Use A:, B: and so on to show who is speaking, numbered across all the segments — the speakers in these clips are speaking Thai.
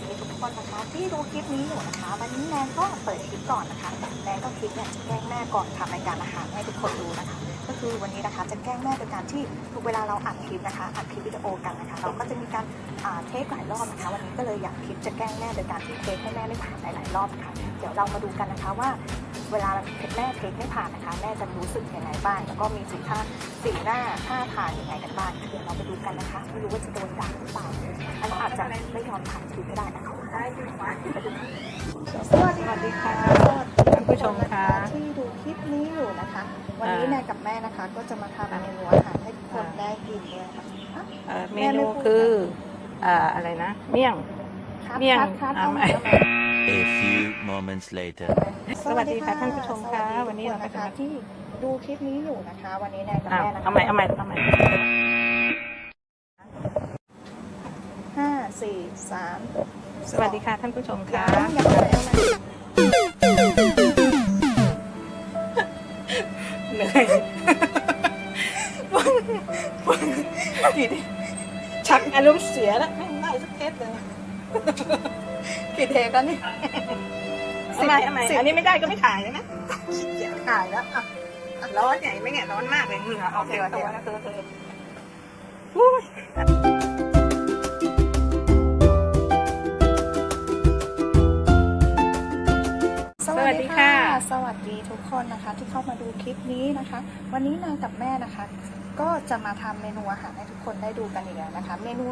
A: วัสดีทุกคนนะคะที่ดูคลิปนี้อยู่นะคะ วันนี้แนนก็เปิดคลิปก่อนนะคะแนนก็คลิปเนี่ยจะแกล้งแม่ก่อนทำรายการอาหารให้ทุกคนดูนะคะ ก็คือวันนี้นะคะจะแกล้งแม่โดยการที่ทุกเวลาเราอัดคลิปนะคะอัดคลิปวิดีโอกันนะคะ เราก็จะมีการเทคหลายรอบนะคะ วันนี้ก็เลยอยากคลิปจะแกล้งแม่โดยการที่เทคให้แม่ไม่ผ่านหลายๆรอบค่ะเดี๋ยวเรามาดูกันนะคะว่า เวลาแม่เทคไม่ผ่านนะคะ แม่จะรู้สึกยังไงบ้างแล้วก็มีสีท่าสีหน้าท่าทางยังไงกันบ้างเดี๋ยวเราไปดูกันนะคะ ไม่รู้ว่าจะโดนด่าหรือเปล่าอันนี้อาจจะไม่ยอมถ่ายคลิปก็ได้นะคะสวัสดีค่ะ
B: ท่านผู้ชมค่ะ
A: ที่ดูคลิปนี้อยู่นะคะ วันนี้
B: อ่า
A: แม่กับแม่นะคะ ก็จะมาทำเมนูอาหารให้ทุกคนได้กินเลยค่ะ
B: เอ่อเมนูคืออ่าอะไรนะ เมี่ยง
A: ครับ
B: เมี่ยง
A: ครับครับ
B: อ่า
A: เอา
B: ไม่
A: ใหม่
C: A few moments later.
B: สวัสดีค่ะท่านผู้ชมค่ะ
A: สสดี
B: วันนี้เราก็
A: ทุกค
B: จะ
A: นะคะที่ดูคลิปนี้อยู่นะคะ วันนี้แนนกับ
B: อ้าว
A: แม่นะคะ
B: เอาใหม่เอาใหม่เอาใหม่
A: ห้าสี่สาม
B: สวัสดีค่ะท่านผู้ชมค่ะ
A: ยังยังไม่เอาใหม่
B: เหนื่อยกี่ดิชักอารมณ์เสียแล้วไม่ได้สักเทสเลย
A: กี่เทกันนี่
B: เอาใหม่เอาใหม่
A: สิบ
B: อันนี้ไม่ได้ก็ไม่ถ่ายเลยนะ
A: ขี้เกียจถ่ายแล้วอะ
B: ร้อนใหญ่ไหมเนี่ยร้อนมากเลยเหงื่อออกเต็มตัวนะเธอเธอ
A: สวัสดีค่ะ สวัสดีทุกคนนะคะที่เข้ามาดูคลิปนี้นะคะ วันนี้นางกับแม่นะคะ ก็จะมาทำเมนูอาหารให้ทุกคนได้ดูกันอีกแล้วนะคะ เมนู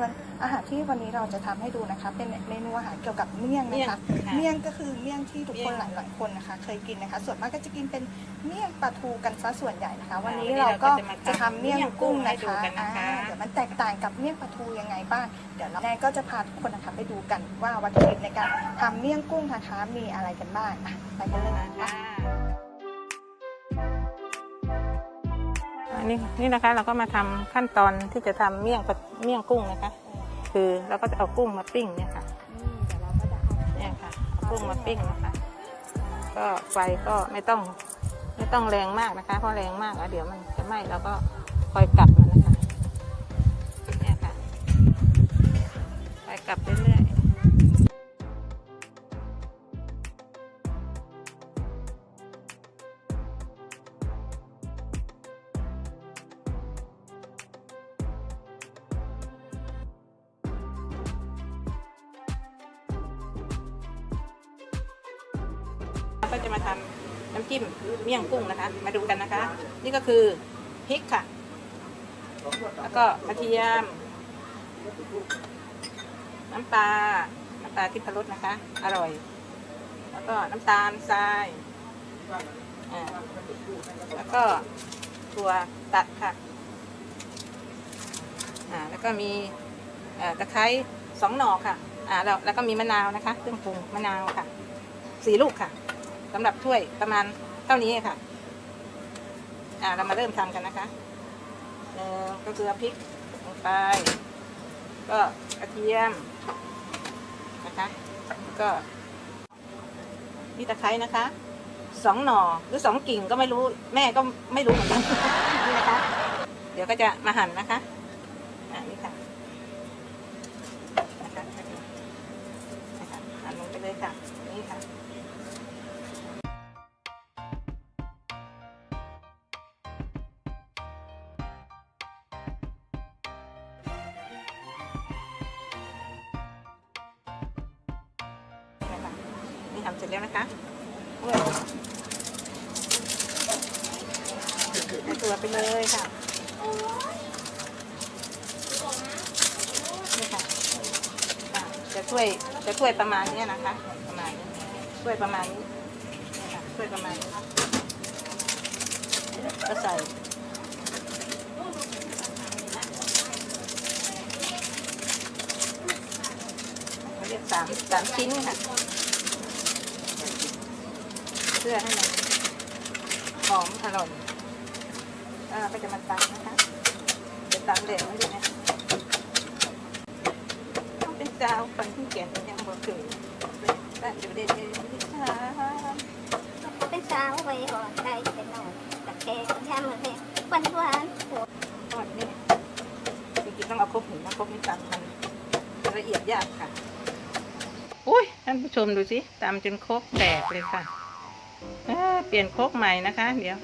A: อาหารที่วันนี้เราจะทำให้ดูนะคะ เป็นเมนูอาหารเกี่ยวกับเมี่ยง
B: เมี่ย
A: นะ
B: ง
A: คะ
B: ค่ะ
A: เมี่ยงก็คือเมี่ยงที่ทุกคน
B: เมี่
A: ห
B: ยง
A: ลายๆคนนะคะ เคยกินนะคะ ส่วนมากก็จะกินเป็นเมี่ยงปลาทูกันซะส่วนใหญ่นะคะ วันนี้
B: วันนี้
A: เราก็
B: เราก็
A: จะ
B: จะ
A: ทำ
B: มาทำ
A: เมี่ยงกุ้ง
B: ให้
A: นะ
B: ดู
A: คะ
B: กันนะคะ
A: อ่าเดี๋ยวมันแตกต่างกับเมี่ยงปลาทูยังไงบ้าง เดี๋ยวเราแม่ก็จะพาทุกคนนะคะไปดูกันว่าวัตถุดิบในการทำเมี่ยงกุ้งนะคะมีอะไรกันบ้างอะไปกันเลยนะคะ
B: อันนี้นี่นะคะเราก็มาทำขั้นตอนที่จะทำเมี่ยงเมี่ยงกุ้งนะคะ คือเราก็จะเอากุ้งมาปิ้งเนี่ยค่ะ
A: เราก็จะเอา
B: เนี่ยค่ะเอากุ้งมาปิ้งนะคะ ก็ไฟก็ไม่ต้องไม่ต้องแรงมากนะคะ เพราะแรงมากแล้วเดี๋ยวมันจะไหม้เราก็คอยกลับมันนะคะเนี่ยค่ะคอยกลับเรื่อย ก็จะมาทำน้ำจิ้มเมี่ยงกุ้งนะคะ มาดูกันนะคะ นี่ก็คือพริกค่ะ แล้วก็กระเทียม น้ำปลา น้ำปลาที่พรสนะคะ อร่อย แล้วก็น้ำตาลทรายอ่าแล้วก็ถั่วตัดค่ะอ่าแล้วก็มีตะไคร้สองหน่อค่ะอ่าแล้วแล้วก็มีมะนาวนะคะ เครื่องปรุงมะนาวค่ะ สี่ลูกค่ะ สำหรับถ้วยประมาณเท่านี้ค่ะ อ่าเรามาเริ่มทำกันนะคะหนึ่งก็คือพริกลงไป ก็กระเทียมนะคะก็นี่ตะไคร้นะคะสองหน่อหรือสองกิ่งก็ไม่รู้แม่ก็ไม่รู้เหมือนกันนี่นะคะ เดี๋ยวก็จะมาหั่นนะคะ ร็จแล้วนะคะเอใส่ตัวไปเลยค่ะนี่ค่ะ จะช่วยจะช่วยประมาณนี้นะคะ ประมาณนี้ช่วยประมาณนี้นี่ค่ะช่วยประมาณนี้ก็ใส่เรียกสามสามชิ้นค่ะ เพื่อให้มันหอมอร่อยแล้วเราก็จะมาตำนะคะจะตำเด็ดไม่ดีนะต้องเป็นจ้าคนที่เขียนยังบอกถึงแต่เดี๋ยวเด็ดเด็ดที่ช้า
D: เป็นสาวไปก่อนได้เป็นน้องตะแคงย่ำมันเนี่ยหวานหวานหัว
B: ทอดนี่ยจริงๆต้องเอาครบหินนะครบนี่ตำมันละเอียดยากค่ะอุ้ยท่านผู้ชมดูสิตำจนโคกแตกเลยค่ะ เปลี่ยนโคกใหม่นะคะ เดี๋ยว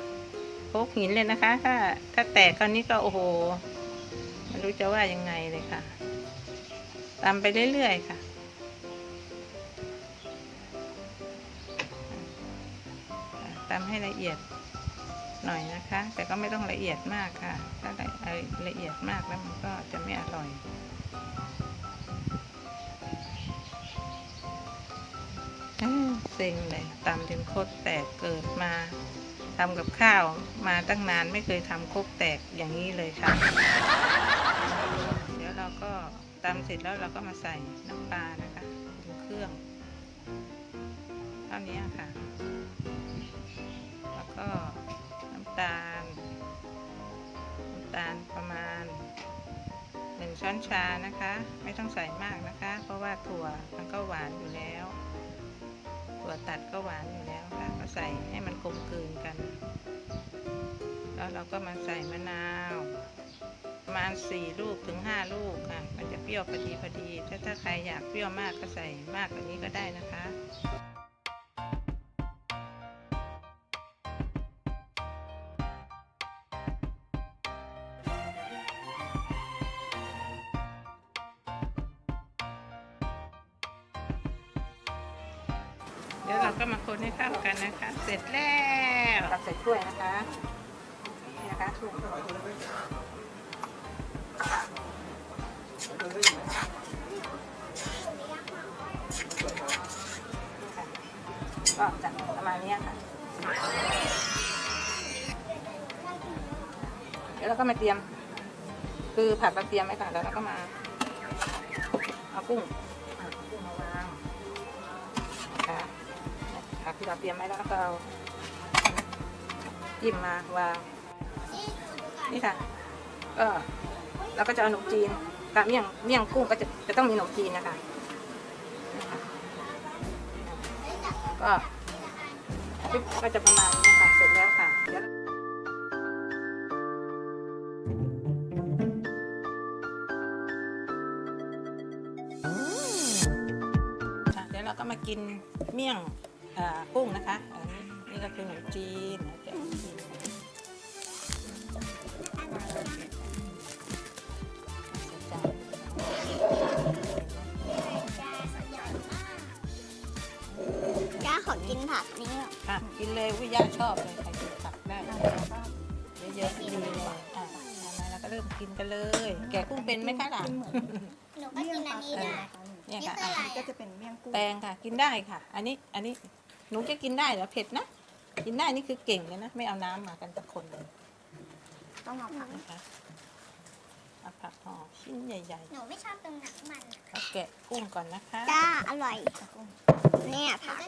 B: โคกหินเลยนะคะ ถ้าถ้าแตกคราวนี้ก็โอ้โหไม่รู้จะว่ายังไงเลยค่ะตำไปเรื่อยๆค่ะตำให้ละเอียดหน่อยนะคะ แต่ก็ไม่ต้องละเอียดมากค่ะ ถ้าละเอียดมากแล้วมันก็จะไม่อร่อย เซ็งเลยตำจนโคตรแตกเกิดมาทำกับข้าวมาตั้งนานไม่เคยทำโคกแตกอย่างนี้เลยค่ะ เดี๋ยวเราก็ตำเสร็จแล้วเราก็มาใส่น้ำปลานะคะถึงเครื่องเท่านี้ค่ะ แล้วก็น้ำตาล น้ำตาลประมาณหนึ่งช้อนชานะคะ ไม่ต้องใส่มากนะคะ เพราะว่าถั่วมันก็หวานอยู่แล้ว ถั่วตัดก็หวานอยู่แล้วค่ะก็ใส่ให้มันกลมกลืนกัน แล้วเราก็มาใส่มะนาวประมาณสี่ลูกถึงห้าลูกค่ะ มันจะเปรี้ยวพอดีพอดี ถ้าถ้าใครอยากเปรี้ยวมากก็ใส่มากกว่านี้ก็ได้นะคะ ดี๋ยวเราก็มาคนให้เข้ากันนะคะ เสร็จแล้วตักใส่ถ้วยนะคะนี่นะคะถ้วยก็จะประมาณนี้ค่ะ เดี๋ยวเราก็มาเตรียม คือผักเราเตรียมไว้ก่อนแล้วเราก็มาเอากุ้งเอากุ้ง ที่เราเตรียมไว้แล้วก็เอาจิ้มมาวางนี่ค่ะก็เราก็จะเอาขนมจีนกับเมี่ยงเมี่ยงกุ้งก็จะจะต้องมีขนมจีนนะคะก็ก็จะประมาณนี้ค่ะเสร็จแล้วค่ะเดี๋ยวเราก็มากินเมี่ยง กุ้งนะคะ อันนี้นี่ก็คือขนมจีนนะจ๊ะจีนจ้ะ
D: ย่าขอกินผักนี้หน่อย
B: ค่ะกินเลยวิย่าชอบเลยใครกินผักได้เยอะๆดีเลยอ่ามาแล้วก็เริ่มกินกันเลย แกะกุ้งเป็นไหมคะหลาน
D: หนูก็กินอันนี้ได้
B: เนี่ยค่ะ
D: นี่คืออะไร
A: ก็จะเป็นเมี่ยงกุ้ง
B: แตงค่ะ กินได้ค่ะ อันนี้ อันนี้ หนูจะกินได้เหรอเผ็ดนะ กินได้นี่คือเก่งเลยนะ ไม่เอาน้ำมากันสักคนเลย
A: ต้องเอาผัก
B: นะคะเอาผักห่อชิ้นใหญ่
D: หนูไม่ชอบตรงหนังมัน
B: ๆเอาแกะกุ้งก่อนนะคะ
D: จ้าอร่อย เนี่ยผัก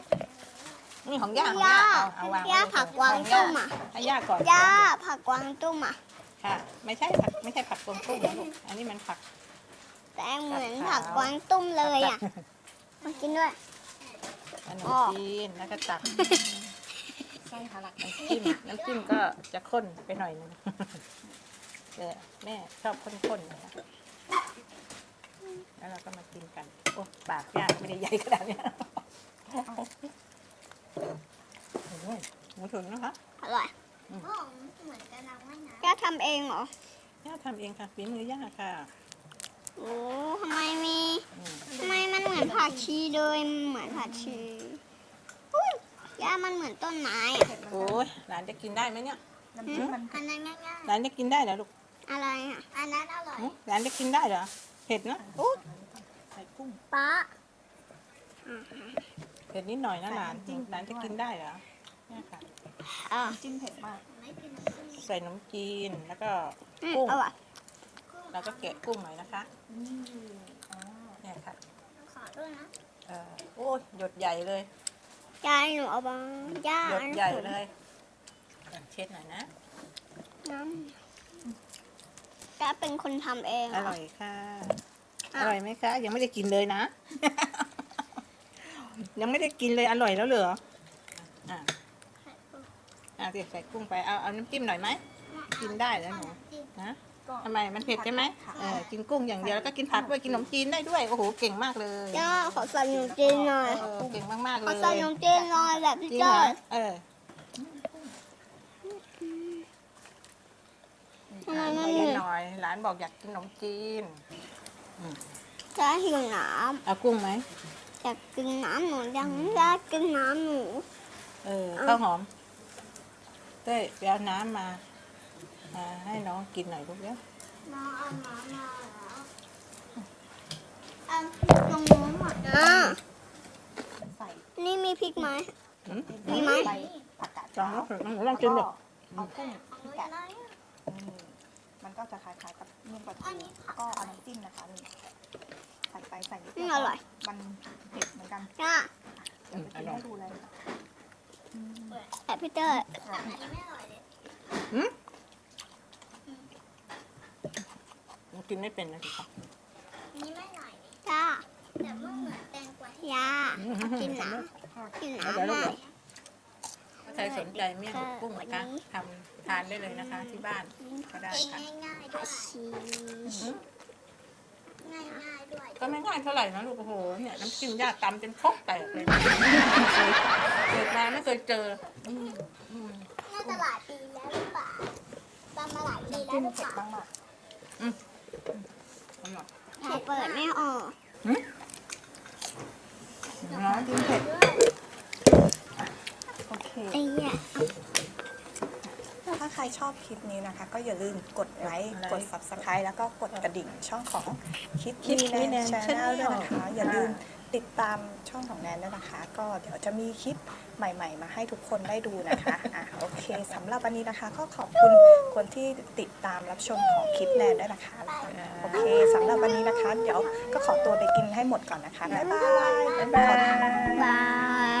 B: นี่ของย่าของ
D: ย่า
B: ย่าเอาเอาวางไว้
D: ย่า
B: เลย
D: ผักกวางตุ้มอะ
B: ให้ย่าก่อน
D: ย่าผักกวางตุ้มอะ
B: ค่ะ ไม่ใช่ผักไม่ใช่ผักกวางตุ้งนะลูกอันนี้มันผัก
D: แต่เหมือนผักกวางตุ้มเลยอะ มากินด้วย
B: ข น
D: อ๋
B: ม
D: อ
B: จีนแล้วก็ตัก
A: ไส้ทะลัก
B: น้ำจิ้มน้ำจิ้มก็จะข้นไปหน่อยนึงแต่แม่ชอบข้นๆนะคะแล้วเราก็มากินกัน โอ้ปากย่าไม่ได้ใหญ่ขนาดเนี้ยโอ้ยหมูถึงนะคะ
D: อร่อย
B: อืม
D: เหมือนกันเราไม่นะย่าทำเองเหรอ
B: ย่าทำเองค่ะฝีมือย่าค่ะ
D: โอ้ทำไมมี
B: อืม
D: ทำไมมันเหมือนผักชีเลยเหมือนผักชีอุ้ยย่ามันเหมือนต้นไม้อะ
B: โอ้ยหลานจะกินได้ไหมเนี่ย
A: น้ำจิ้มมัน
D: อันนั้นง่าย
B: หลานจะกินได้เหรอลูก
D: ๆอะไรอะอันนั้นอร่อย
B: หึหลานจะกินได้เหรอเผ็ดนะโอ้ยใส่กุ้ง
D: ป้า
B: เผ็ดนิดหน่อยนะหลานหลานจะกินได้เหรอเนี่ยค่ะ
D: อะ
A: จิ้มเผ็ดมาก
B: ใส่ขนมจีนแล้วก็
D: อืม
B: กุ้ง
D: อร่อย
B: แล้วก็แกะกุ้งหน่อยนะคะ
A: นี่อ๋อ
B: เนี่ยค่ะ
D: ขอด้วยนะ
B: เออโอ้ยหยดใหญ่เลย
D: ยายหนูเอาบ้างย่า
B: หยดใหญ่เลยเช็ดหน่อยนะ
D: น้ำย่าเป็นคนทำเองเห
B: อ
D: ร
B: ร่อยค่ะ
D: อะ
B: อร่อยไหมคะ ยังไม่ได้กินเลยนะ ยังไม่ได้กินเลยอร่อยแล้วเหรออะอะเดี๋ยวใส่กุ้งไปเอาเอาน้ำจิ้มหน่อยไหมกินได้แล้วหนูนะ
A: ก็ก็
B: ทำไมมันเผ็ดใช่ไหม
A: ค่ะ
B: เออกินกุ้งอย่างเดียวแล้วก็กินผักด้วยกินขนมจีนได้ด้วยโอ้โหเก่งมากเลย
D: ย่าขอใส่ขนมจีนหน่อย
B: เออเก่งมากๆ
D: ข
B: เล
D: อยใส่ขนมจีนหน่อยแบบพี่
B: จริง
D: เจ้
B: เหรอเออ
D: ทำไมมัน
B: ขอ
D: เห
B: เย็
D: นื่
B: น
D: อย
B: หน่อยหลานบอกอยากกินขนมจีน
D: จะหิวน้
B: เอากุ้งไหมำ
D: อยากกินน้ำหนูยังไม่ได้กินน้ำหนู
B: เออข้าวหอมเต้ยไปเอาน้ำมา มาให้น้องกินหน่อยลูกเนี้ย
D: น้องเอาน้ำมาแล้วเอาตรงนู้นหมดอะ
A: ใส่
D: นี่มีพริกไหม
B: หืม
D: มีไหม
A: ใบผักกาด
B: ลอง
A: ขาว
B: ลองลองกินดู
A: เอากุ้งที่แกะอืมมันก็จะคล้ายๆกับเมี่ยงปลาทูก็เอาน้ำจิ้มนะคะนี่ใส่ไปใส่นิดเดี
D: อื
A: ว
D: มอร่อย
A: มันเผ็ดเหมือนกัน
D: จ้า
A: เดี๋ยวไปกินให้ดูเลยค่ะอืม
D: แต่พี่เต้ย
B: หืมยัง กินไม่เป็นนะสิครับ
D: จ้าแต่มันเหมือนแตงกวาที่ยากินน้ำกินน้ำได้
B: ถ้าใครสนใจเมี่ยงกุ้งนะคะทำทานได้เลยนะคะ ที่บ้านก็ได้ค่ะ
D: ง่ายๆด้วยชี
B: หืม
D: ง่ายๆด้วย
B: ก็ไม่ง่ายเท่าไหร่นะลูกโอ้โหเนี่ยน้ำจิ้มย่าตำจนครกแตกเลยเกิดมาไม่เคยเจออืมอืม
D: น่าจะหลายปีแล้วหรือเปล่าตามมาหลายปีแล้ว
A: จิ้ม
D: หรือเป
A: เผ็ด
D: ล่า
A: บ้างมาก
B: อร่อย
D: หนูเปิดไม่ออก
B: ร้อน
A: จิ้มเผ็ดโอเค
D: ไอ้เนี่ย
A: ถ้าใครชอบคลิปนี้นะคะ ก็อย่าลืมกดไลค์กด subscribe แล้วก็กดกระดิ่งช่องของคิดมีแนนชาแนลด้วยนะคะ อย่าลืมติดตามช่องของแนนด้วยนะคะ ก็เดี๋ยวจะมีคลิป ใหม่ ๆ มาให้ทุกคนได้ดูนะคะอะโอเคสำหรับวันนี้นะคะ ก็ขอบคุณคนที่ติดตามรับชมของคลิปแนนด้วยนะคะโอเคสำหรับวันนี้นะคะ เดี๋ยวก็ขอตัวไปกินให้หมดก่อนนะคะบ๊ายบาย
B: บ๊ายบาย
D: บาย